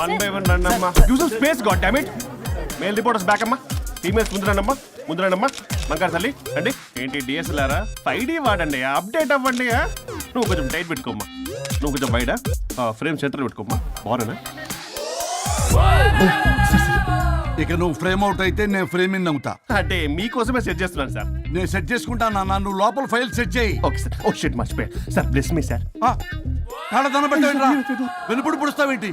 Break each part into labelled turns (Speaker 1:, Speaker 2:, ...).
Speaker 1: One by one రండి అమ్మా. Use space god damn it male reporters back అమ్మా. Females ముందు ముందురానమ్మా అమ్మా ముందు రండి తల్లి అండి ఏంటి డిఎస్ఎల్ఆరా ఫైవ్ డి వాడండి. అప్డేట్ అవ్వండి నువ్వు కొంచెం టైట్ పెట్టుకోమ్మా. నువ్వు కొంచెం బయట ఫ్రేమ్ సెంటర్ పెట్టుకోమ్మా. బాగున్నా
Speaker 2: ఇక నువ్వు ఫ్రేమ్ అవుట్ అయితే నేను ఫ్రేమ్ ఇన్ అవుతా.
Speaker 1: అంటే మీకోసమే సెట్ చేస్తున్నాను సార్.
Speaker 2: నేను సెట్ చేసుకుంటాను నాన్న నువ్వు లోపల ఫైల్ సెట్ చేయి.
Speaker 1: Okay sir. ఓ షిట్ మర్చిపోయా సార్ బ్లెస్ మీ సార్.
Speaker 2: వెనుపుడు పుడుస్తావేంటి?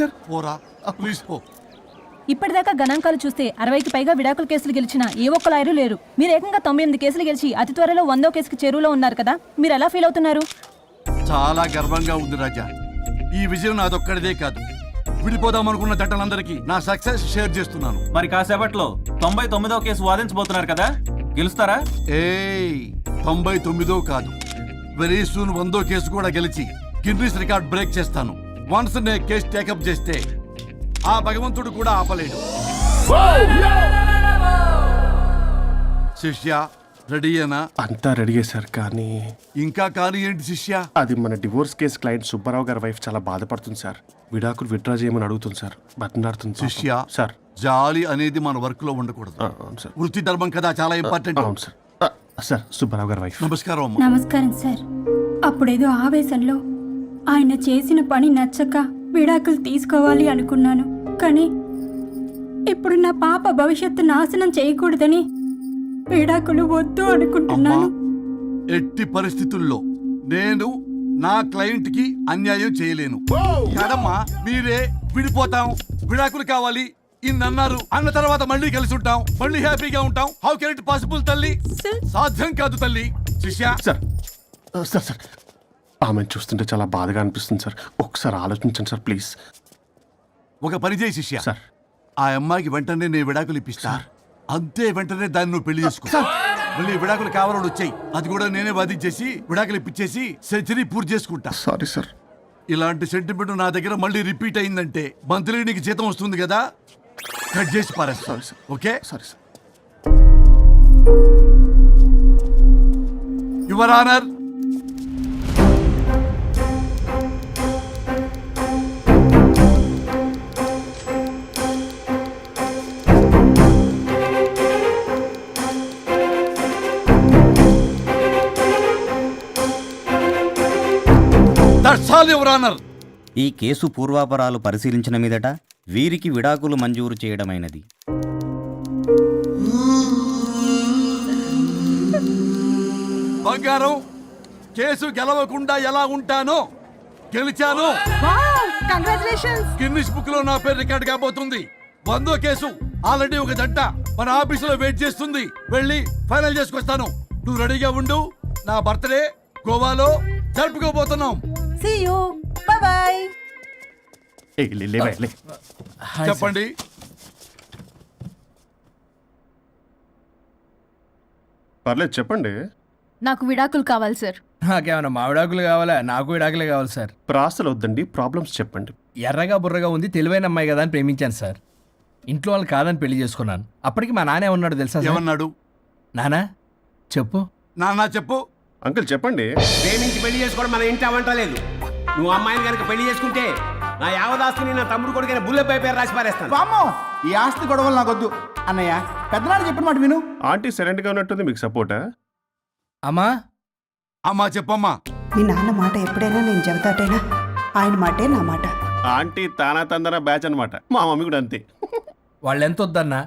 Speaker 1: సార్.
Speaker 2: పోరా ప్లీజ్ పో
Speaker 3: ఇప్పటిదాకా గణాంకాలు చూస్తే అరవైకి పైగా విడాకుల కేసులు గెలిచిన ఏ ఒక్క లాయరు లేరు. మీరు ఏకంగా తొంభై ఎనిమిది కేసులు గెలిచి అతి త్వరలో వందో కేసుకి చెరువులో ఉన్నారు కదా. మీరు ఎలా ఫీల్ అవుతున్నారు?
Speaker 2: చాలా గర్వంగా ఉంది రాజా. ఈ విజయం నాదొక్కడిదే కాదు. విడిపోదాం అనుకున్న జంటలందరికీ నా సక్సెస్ షేర్ చేస్తున్నాను.
Speaker 4: మరి కాసేపట్లో తొంభై తొమ్మిదవ కేసు వాదించబోతున్నారు కదా? గెలుస్తారా?
Speaker 2: ఏయ్ తొంభై తొమ్మిదో కాదు. వెరీ సూన్ వందో కేసు కూడా గెలిచి గిన్నీస్ రికార్డ్ బ్రేక్ చేస్తాను. వన్స్ నే కేసు టేకప్ చేస్తే ఆ భగవంతుడు కూడా ఆపలేడు. శిష్య రెడీయేనా?
Speaker 1: అంతా రెడీ సార్ కానీ
Speaker 2: ఇంకా కానీ ఏంటి శిష్య?
Speaker 1: అది మన డివోర్స్ కేసు క్లయింట్ సుబ్బారావు గారి వైఫ్ చాలా బాధపడుతుంది సార్. విడాకులు విత్డ్రా చేయమని అడుగుతుంది సార్. బతినాడుతుంది.
Speaker 2: శిష్య
Speaker 1: సార్.
Speaker 2: జాలి అనేది మన వర్క్లో ఉండకూడదు
Speaker 1: అవును సార్.
Speaker 2: వృత్తి ధర్మం కదా చాలా ఇంపార్టెంట్
Speaker 1: అవును సార్. సార్ సుబ్బారావు గారి వైఫ్.
Speaker 2: నమస్కారం అమ్మా.
Speaker 5: నమస్కారం సార్. అప్పుడేదో ఆవేశంలో ఆయన చేసిన పని నచ్చక విడాకులు తీసుకోవాలి అనుకున్నాను. కానీ ఇప్పుడు నా పాప భవిష్యత్తు నాశనం చేయకూడదని విడాకులు వద్దు అనుకుంటున్నాను.
Speaker 2: ఎట్టి పరిస్థితుల్లో నేను నా క్లయింట్కి అన్యాయం చేయలేను. కదమ్మా మీరే విడిపోతాం. విడాకులు కావాలి. ఇన్నన్నారు. అన్న తర్వాత మళ్ళీ కలిసి ఉంటాం మళ్ళీ హ్యాపీగా ఉంటాం. హౌ కెన్ ఇట్ పాసిబుల్ తల్లి? సాధ్యం కాదు తల్లి. శిష్య.
Speaker 1: Sir sir sir. ఆమెను చూస్తుంటే చాలా బాధగా అనిపిస్తుంది సార్. ఒకసారి ఆలోచించండి సార్ ప్లీజ్.
Speaker 2: ఒక పని చేయి శిష్య.
Speaker 1: సార్.
Speaker 2: ఆ అమ్మాయికి వెంటనే నేను విడాకులు ఇప్పిస్తా. అంతే వెంటనే దాన్ని నువ్వు పెళ్ళి చేసుకో. మళ్ళీ విడాకులు కావాలని వచ్చాయి. అది కూడా నేనే వాదించేసి విడాకులు ఇప్పించేసి సెంచరీ పూర్తి చేసుకుంటా.
Speaker 1: Sorry sir.
Speaker 2: ఇలాంటి సెంటిమెంట్ నా దగ్గర మళ్ళీ రిపీట్ అయిందంటే మంత్లీ నీకు జీతం వస్తుంది కదా? కట్ చేసి పారేస్తా.
Speaker 1: Sorry sir.
Speaker 2: Okay?
Speaker 1: Sorry sir.
Speaker 2: Your honour your honour
Speaker 6: ఈ కేసు పూర్వాపరాలు పరిశీలించిన మీదట వీరికి విడాకులు మంజూరు చేయడమైనది.
Speaker 2: బంగారం కేసు గెలవకుండా ఎలా ఉంటానో గెలిచాను. గిన్నిస్ బుక్లో నా పేరు రికార్డ్ కాబోతుంది. వందో కేసు ఆల్రెడీ ఒక జంట మన ఆఫీసులో వెయిట్ చేస్తుంది. వెళ్ళి ఫైనల్ చేసుకొస్తాను. నువ్వు రెడీగా ఉండు. నా బర్త్డే గోవాలో జరుపుకోబోతున్నాం.
Speaker 3: See you. Bye bye.
Speaker 1: ఏ లే, లే, లే.
Speaker 2: చెప్పండి.
Speaker 1: పర్లేదు చెప్పండి.
Speaker 7: నాకు విడాకులు కావాలి సార్
Speaker 8: నాకేమన్నా మామిడాకులు కావాలా? నాకు విడాకులే కావాలి సార్
Speaker 1: ప్రాసలు వద్దండి ప్రాబ్లమ్స్ చెప్పండి.
Speaker 8: ఎర్రగా బుర్రగా ఉంది తెలివైన అమ్మాయి కదా అని ప్రేమించాను సార్ ఇంట్లో వాళ్ళు కాదని పెళ్ళి చేసుకున్నాను. అప్పటికి మా నాన్న ఏమన్నాడు తెలుసా సార్?
Speaker 2: ఏమన్నాడు?
Speaker 8: నానా చెప్పు.
Speaker 2: నాన్న చెప్పు.
Speaker 1: అంకుల్ చెప్పండి.
Speaker 9: ప్రేమించి పెళ్ళి చేసుకోవడం మన ఇంటి అవంటలేదు నువ్వు అమ్మాయిని కనుక పెళ్ళి చేసుకుంటే నా యావదాస్తిని నా తమ్ముడు కొడుకైన బుల్లెపై పేరు రాసి పారేస్తాను.
Speaker 10: వామ్మో ఈ ఆస్తి గొడవలు నాకొద్దు అన్నయ్య పెద్దనాడు చెప్పిన మాట విను.
Speaker 1: ఆంటీ సైలెంట్గా ఉన్నట్టుంది మీకు సపోర్టా?
Speaker 8: అమ్మా.
Speaker 2: అమ్మా చెప్పమ్మా.
Speaker 11: మీ నాన్న మాట ఎప్పుడైనా నేను చెబుతాటేనా? ఆయన మాటే నా మాట.
Speaker 1: ఆంటీ తానా తందన బ్యాచ్ అన్నమాట. మా మమ్మీ కూడా అంతే.
Speaker 8: వాళ్ళు ఎంత వద్దన్నా?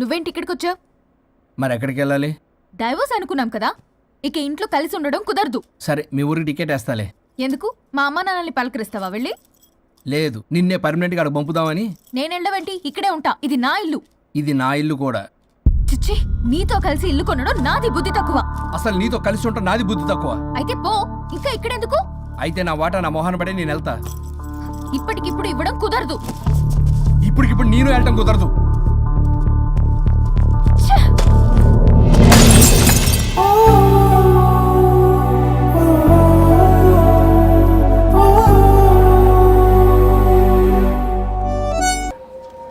Speaker 7: నువ్వేంటి ఇక్కడికి వచ్చావు
Speaker 8: మరి ఎక్కడికి వెళ్ళాలి
Speaker 7: డైవోర్స్ అనుకున్నాం కదా. ఇక ఇంట్లో కలిసి ఉండడం కుదరదు.
Speaker 8: సరే మీ ఊరికి టికెట్ వేస్తాలే.
Speaker 7: ఎందుకు? మా అమ్మ నాన్నల్ని పలకరిస్తావా వెళ్ళి?
Speaker 8: లేదు నిన్నే పర్మనెంట్గా అక్కడ పంపుదామని.
Speaker 7: నేను వెళ్ళవేంటి ఇక్కడే ఉంటా. ఇది నా ఇల్లు.
Speaker 8: ఇది నా ఇల్లు కూడా.
Speaker 7: చిచ్చి నీతో కలిసి ఇల్లు కొనడం నాది బుద్ధి తక్కువ.
Speaker 8: అసలు నీతో కలిసి ఉంటా నాది బుద్ధి తక్కువ.
Speaker 7: అయితే పో ఇంకా ఇక్కడెందుకు?
Speaker 8: అయితే నా వాటా నా మొహాన పడే నేను వెళ్తా.
Speaker 7: ఇప్పటికిప్పుడు ఇవ్వడం కుదరదు.
Speaker 8: ఇప్పటికిప్పుడు నేను వెళ్ళటం కుదరదు.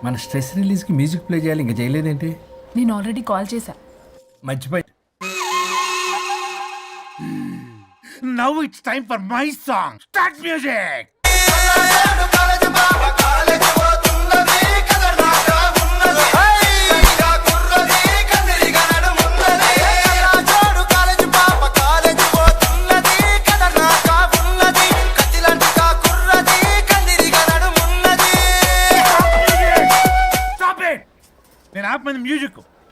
Speaker 8: మన స్ట్రెస్ రిలీజ్కి మ్యూజిక్ ప్లే చేయాలి ఇంకా చేయలేదేంటి?
Speaker 3: నేను ఆల్రెడీ కాల్ చేశా.
Speaker 8: మర్చిపోయి
Speaker 10: now it's time for my song start music stop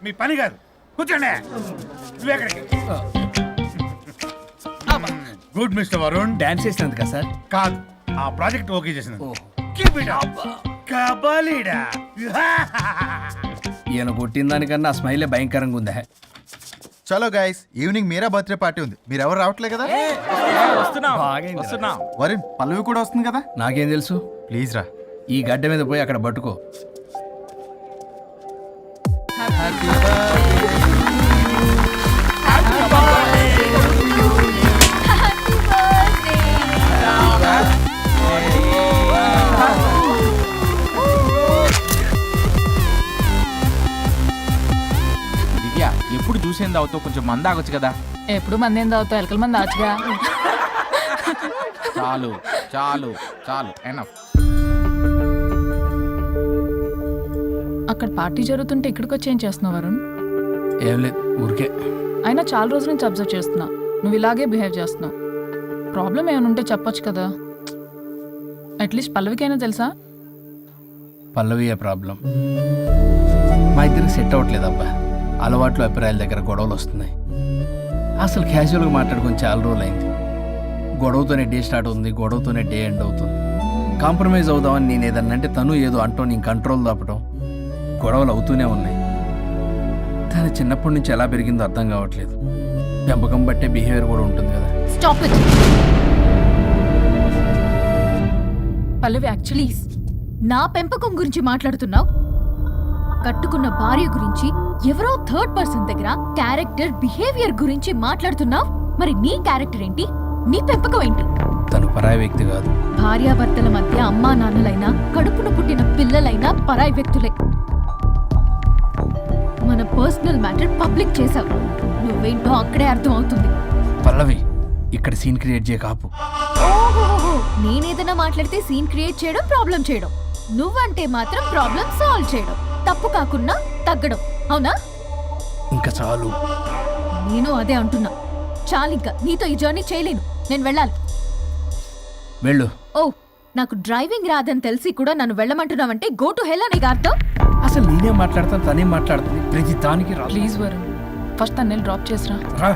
Speaker 10: మీ పని కాదు కూర్చోండి. నువ్వు ఎక్కడికి? Good mister Varun.
Speaker 8: డాన్స్ చేసినందుక సార్?
Speaker 10: కాదు ఆ ప్రాజెక్ట్ ఓకే చేసింది కీప్ ఇట్ అప్ కబలిడా.
Speaker 8: ఈయన కొట్టిన దానికన్నా ఆ స్మైలే భయంకరంగా ఉందా?
Speaker 12: చలో guys evening Meera birthday party ఉంది. మీరు ఎవరు రావట్లే కదా? వరుణ్ పల్లవి కూడా వస్తుంది కదా?
Speaker 8: నాకేం తెలుసు?
Speaker 12: ప్లీజ్ రా.
Speaker 8: ఈ గడ్డ మీద పోయి అక్కడ పట్టుకో.
Speaker 4: దివ్య ఎప్పుడు చూసేంది అవుతావు కొంచెం మంద ఆగొచ్చు కదా.
Speaker 13: ఎప్పుడు మంది ఏం తాగుతావు ఎలకల మంది ఆచుగా
Speaker 4: చాలు చాలు చాలు. ఎనఫ్
Speaker 13: అక్కడ పార్టీ జరుగుతుంటే ఇక్కడికి వచ్చి ఏం చేస్తున్నావు వరుణ్?
Speaker 8: ఏం లేదు ఊరికే.
Speaker 13: అయినా చాలా రోజుల నుంచి అబ్జర్వ్ చేస్తున్నా. నువ్వు ఇలాగే బిహేవ్ చేస్తున్నావు. ప్రాబ్లం ఏమైనా ఉంటే చెప్పొచ్చు కదా. అట్లీస్ట్ పల్లవికైనా తెలుసా?
Speaker 8: పల్లవియే ప్రాబ్లం మా ఇద్దరికి సెట్ అవ్వట్లేదు అబ్బా. అలవాట్లు అభిప్రాయాల దగ్గర గొడవలు వస్తున్నాయి. అసలు క్యాజువల్గా మాట్లాడుకొని చాలా రోజులు అయింది. గొడవతోనే డే స్టార్ట్ అవుతుంది గొడవతోనే డే ఎండ్ అవుతుంది. కాంప్రమైజ్ అవుదామని నేను ఏదన్నా అంటే తను ఏదో అంటూ నేను కంట్రోల్ తప్పడం గొడవలు అవుతూనే ఉన్నాయి. తను చిన్నప్పటి నుంచి ఎలా పెరిగిందో అర్థం కావట్లేదు. పెంపకం బట్టే బిహేవియర్ కూడా ఉంటుంది కదా.
Speaker 7: స్టాప్ ఇట్
Speaker 13: పల్లవి యాక్చువల్లీ
Speaker 7: నా పెంపకం గురించి మాట్లాడుతున్నావు? కట్టుకున్న భార్య గురించి ఎవరో థర్డ్ పర్సన్ దగ్గర క్యారెక్టర్ బిహేవియర్ గురించి మాట్లాడుతున్నావు? మరి నీ క్యారెక్టర్ ఏంటి? నీ పెంపకం ఏంటి?
Speaker 8: తను పరాయి వ్యక్తి కాదు.
Speaker 7: భార్యాభర్తల మధ్య అమ్మా నాన్నలైనా కడుపున పుట్టిన పిల్లలైనా పరాయి వ్యక్తులే. పర్సనల్ మ్యాటర్ పబ్లిక్ చేసావు నువ్వేంటో అక్కడే అర్థం అవుతుంది
Speaker 8: పల్లవి ఇక్కడ సీన్ క్రియేట్ చేయ కాపు
Speaker 7: నేనేదైనా మాట్లాడితే సీన్ క్రియేట్ చేయడం ప్రాబ్లం చేయడం. నువ్వంటే మాత్రం ప్రాబ్లం సాల్వ్ చేయడం. తప్పు కాకుండా తగ్గడం. అవునా?
Speaker 8: ఇంకా చాలు.
Speaker 7: నేను అదే అంటున్నా. చాలింకా నీతో ఈ జర్నీ చేయలేను. నేను వెళ్ళాలి.
Speaker 8: వెళ్ళు.
Speaker 7: ఓ నాకు డ్రైవింగ్ రాదని తెలిసి కూడా నన్ను వెళ్ళమంటున్నావంటే గో టు హెల్ అని అర్థం?
Speaker 8: అసలు నేనే మాట్లాడతాను తనే మాట్లాడుతుంది. ప్రతి దానికి రా
Speaker 13: ప్లీజ్ వరుణ్ ఫస్ట్ తన్నేళ్ళు డ్రాప్ చేసిరా.
Speaker 8: రా.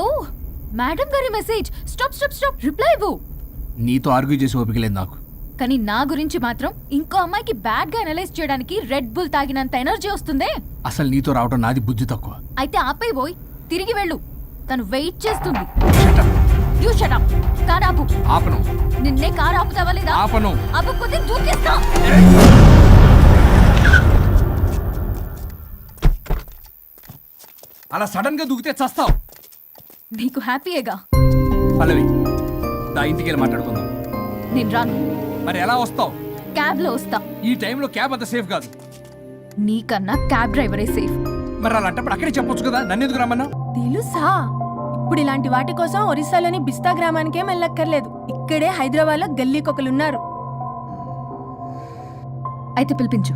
Speaker 7: ఓ మేడం గారి message. Stop stop stop. Reply ఇవ్వు.
Speaker 8: నీతో ఆర్గ్యూ చేసి ఓపిక లేదు నాకు.
Speaker 7: కానీ నా గురించి మాత్రం ఇంకో అమ్మాయికి బ్యాడ్గా అనలైజ్ చేయడానికి రెడ్ బుల్ తాగినంత ఎనర్జీ వస్తుందే.
Speaker 8: అసలు నీతో రావటం నాది బుద్ధి తక్కువ.
Speaker 7: అయితే ఆపై పోయి తిరిగి వెళ్ళు. తను వెయిట్ చేస్తుంది. యూ షట్ అప్ కార్ ఆపు.
Speaker 8: ఆపను.
Speaker 7: నిన్నే కార్ ఆపుతావా లేదా?
Speaker 8: ఆపను.
Speaker 7: ఆపకపోతే దూకేస్తా.
Speaker 8: అలా సడన్గా దూకితే చస్తావు.
Speaker 7: నీకు హ్యాపీయేగా?
Speaker 8: పల్లవి దా ఇంటికి వెళ్ళి మాట్లాడుకుందాం.
Speaker 7: నేను రాను.
Speaker 8: మరి ఎలా వస్తావు?
Speaker 7: క్యాబ్లో వస్తా.
Speaker 8: ఈ టైంలో క్యాబ్ అంత సేఫ్ కాదు.
Speaker 7: నీకన్నా క్యాబ్ డ్రైవరే సేఫ్.
Speaker 8: మరి అలాంటప్పుడు అక్కడే చెప్పొచ్చు కదా? నన్ను ఎందుకు రమ్మన్నా
Speaker 3: తెలుసా? ఇప్పుడు ఇలాంటి వాటి కోసం ఒరిస్సాలోని బిస్తా గ్రామానికేం వెళ్ళక్కర్లేదు ఇక్కడే హైదరాబాద్లో గల్లీకొకలున్నారు
Speaker 7: అయితే పిలిపించు.